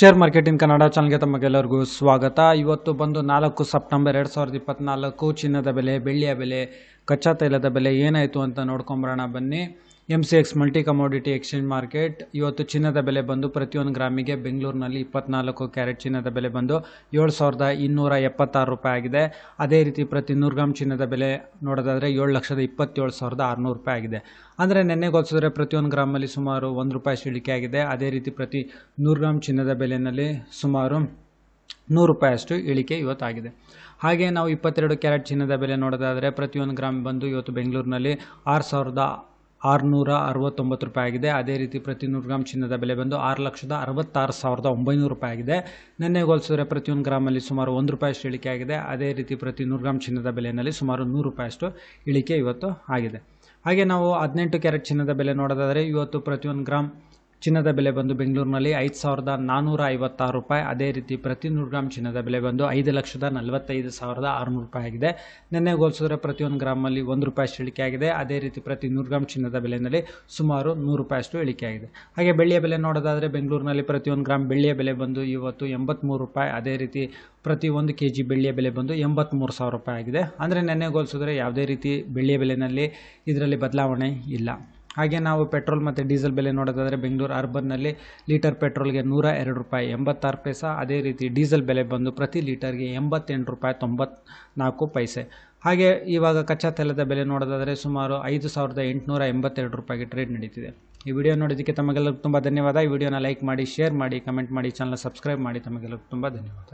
Share marketing Kannada ಚಾನಲ್ಗೆ ತಮಗೆಲ್ಲರಿಗೂ ಸ್ವಾಗತ. ಇವತ್ತು ಬಂದು ನಾಲ್ಕು ಸೆಪ್ಟೆಂಬರ್ ಎರಡು ಸಾವಿರದ ಇಪ್ಪತ್ತ್ನಾಲ್ಕು ಚಿನ್ನದ ಬೆಲೆ, ಬೆಳ್ಳಿಯ ಬೆಲೆ, ಕಚ್ಚಾ ತೈಲದ ಬೆಲೆ ಏನಾಯಿತು ಅಂತ ನೋಡ್ಕೊಂಬರೋಣ ಬನ್ನಿ. M C X multi commodity exchange market ಇವತ್ತು ಚಿನ್ನದ ಬೆಲೆ ಬಂದು ಪ್ರತಿಯೊಂದು ಗ್ರಾಮಿಗೆ ಬೆಂಗಳೂರಿನಲ್ಲಿ ಇಪ್ಪತ್ನಾಲ್ಕು ಕ್ಯಾರೆಟ್ ಚಿನ್ನದ ಬೆಲೆ ಬಂದು ಏಳು ಸಾವಿರದ ಇನ್ನೂರ ಎಪ್ಪತ್ತಾರು ರೂಪಾಯಿ ಆಗಿದೆ. ಅದೇ ರೀತಿ ಪ್ರತಿ ನೂರು ಗ್ರಾಮ್ ಚಿನ್ನದ ಬೆಲೆ ನೋಡೋದಾದರೆ ಏಳು ಲಕ್ಷದ ಇಪ್ಪತ್ತೇಳು ಸಾವಿರದ ಆರುನೂರು ರೂಪಾಯಿ ಆಗಿದೆ. ಅಂದರೆ ನೆನ್ನೆಗೆ ಹೋಲಿಸಿದ್ರೆ ಪ್ರತಿಯೊಂದು ಗ್ರಾಮಲ್ಲಿ ಸುಮಾರು ಒಂದು ರೂಪಾಯಿ ಇಳಿಕೆ ಆಗಿದೆ. ಅದೇ ರೀತಿ ಪ್ರತಿ ನೂರು ಗ್ರಾಮ್ ಚಿನ್ನದ ಬೆಲೆಯಲ್ಲಿ ಸುಮಾರು ನೂರು ರೂಪಾಯಿಯಷ್ಟು ಇಳಿಕೆ ಇವತ್ತಾಗಿದೆ. ಹಾಗೆ ನಾವು ಇಪ್ಪತ್ತೆರಡು ಕ್ಯಾರೆಟ್ ಚಿನ್ನದ ಬೆಲೆ ನೋಡೋದಾದರೆ ಪ್ರತಿಯೊಂದು ಗ್ರಾಮ್ ಬಂದು ಇವತ್ತು ಬೆಂಗಳೂರಿನಲ್ಲಿ ಆರು ಸಾವಿರದ ಆರುನೂರ ಅರವತ್ತೊಂಬತ್ತು ರೂಪಾಯಿ ಆಗಿದೆ. ಅದೇ ರೀತಿ ಪ್ರತಿ ನೂರು ಗ್ರಾಮ್ ಚಿನ್ನದ ಬೆಲೆ ಬಂದು ಆರು ಲಕ್ಷದ ಅರವತ್ತಾರು ಸಾವಿರದ ಒಂಬೈನೂರು ರೂಪಾಯಿ ಆಗಿದೆ. ನಿನ್ನೆ ಹೋಲಿಸಿದ್ರೆ ಪ್ರತಿಯೊಂದು ಗ್ರಾಮಲ್ಲಿ ಸುಮಾರು ಒಂದು ರೂಪಾಯಿಷ್ಟು ಇಳಿಕೆ ಆಗಿದೆ. ಅದೇ ರೀತಿ ಪ್ರತಿ ನೂರು ಗ್ರಾಮ್ ಚಿನ್ನದ ಬೆಲೆಯಲ್ಲಿ ಸುಮಾರು ನೂರು ರೂಪಾಯಿಷ್ಟು ಇಳಿಕೆ ಇವತ್ತು ಆಗಿದೆ. ಹಾಗೆ ನಾವು ಹದಿನೆಂಟು ಕ್ಯಾರೆಟ್ ಚಿನ್ನದ ಬೆಲೆ ನೋಡೋದಾದರೆ ಇವತ್ತು ಪ್ರತಿಯೊಂದು ಗ್ರಾಮ್ ಚಿನ್ನದ ಬೆಲೆ ಬಂದು ಬೆಂಗಳೂರಿನಲ್ಲಿ ಐದು ಸಾವಿರದ ನಾನ್ನೂರ ಐವತ್ತಾರು ರೂಪಾಯಿ. ಅದೇ ರೀತಿ ಪ್ರತಿ ನೂರು ಗ್ರಾಮ್ ಚಿನ್ನದ ಬೆಲೆ ಬಂದು ಐದು ಲಕ್ಷದ ನಲವತ್ತೈದು ಸಾವಿರದ ಆರುನೂರು ರೂಪಾಯಿ ಆಗಿದೆ. ನಿನ್ನೆ ಹೋಲಿಸಿದ್ರೆ ಪ್ರತಿಯೊಂದು ಗ್ರಾಮಲ್ಲಿ ಒಂದು ರೂಪಾಯಿಯಷ್ಟು ಇಳಿಕೆ ಆಗಿದೆ. ಅದೇ ರೀತಿ ಪ್ರತಿ ನೂರು ಗ್ರಾಮ್ ಚಿನ್ನದ ಬೆಲೆಯಲ್ಲಿ ಸುಮಾರು ನೂರು ರೂಪಾಯಿಷ್ಟು ಇಳಿಕೆ ಆಗಿದೆ. ಹಾಗೆ ಬೆಳ್ಳಿಯ ಬೆಲೆ ನೋಡೋದಾದರೆ ಬೆಂಗಳೂರಿನಲ್ಲಿ ಪ್ರತಿಯೊಂದು ಗ್ರಾಮ್ ಬೆಳ್ಳಿಯ ಬೆಲೆ ಬಂದು ಇವತ್ತು ಎಂಬತ್ತ್ಮೂರು ರೂಪಾಯಿ. ಅದೇ ರೀತಿ ಪ್ರತಿ ಒಂದು ಕೆ ಜಿ ಬೆಳ್ಳಿಯ ಬೆಲೆ ಬಂದು ಎಂಬತ್ತ್ಮೂರು ಸಾವಿರ ರೂಪಾಯಿ ಆಗಿದೆ. ಅಂದರೆ ನೆನ್ನೆ ಹೋಲಿಸಿದ್ರೆ ಯಾವುದೇ ರೀತಿ ಬೆಳ್ಳಿಯ ಬೆಲೆಯಲ್ಲಿ ಇದರಲ್ಲಿ ಬದಲಾವಣೆ ಇಲ್ಲ. ಹಾಗೆ ನಾವು ಪೆಟ್ರೋಲ್ ಮತ್ತು ಡೀಸೆಲ್ ಬೆಲೆ ನೋಡೋದಾದರೆ ಬೆಂಗಳೂರು ಅರ್ಬನ್ನಲ್ಲಿ ಲೀಟರ್ ಪೆಟ್ರೋಲ್ಗೆ ನೂರ ಎರಡು ರೂಪಾಯಿ ಎಂಬತ್ತಾರು ಪೈಸ, ಅದೇ ರೀತಿ ಡೀಸೆಲ್ ಬೆಲೆ ಬಂದು ಪ್ರತಿ ಲೀಟರ್ಗೆ ಎಂಬತ್ತೆಂಟು ರೂಪಾಯಿ ತೊಂಬತ್ನಾಲ್ಕು ಪೈಸೆ. ಹಾಗೆ ಇವಾಗ ಕಚ್ಚಾ ತೈಲದ ಬೆಲೆ ನೋಡೋದಾದರೆ ಸುಮಾರು ಐದು ಸಾವಿರದ ಎಂಟುನೂರ ಎಂಬತ್ತೆರಡು ರೂಪಾಯಿಗೆ ಟ್ರೇಡ್ ನಡೀತಿದೆ. ಈ ವಿಡಿಯೋ ನೋಡೋದಕ್ಕೆ ತಮಗೆಲ್ಲರಿಗೂ ತುಂಬ ಧನ್ಯವಾದ. ಈ ವಿಡಿಯೋನ ಲೈಕ್ ಮಾಡಿ ಶೇರ್ ಮಾಡಿ ಕಮೆಂಟ್ ಮಾಡಿ ಚಾನಲ್ ಸಬ್ಸ್ಕ್ರೈಬ್ ಮಾಡಿ. ತಮಗೆಲ್ಲರಿಗೂ ತುಂಬ ಧನ್ಯವಾದ.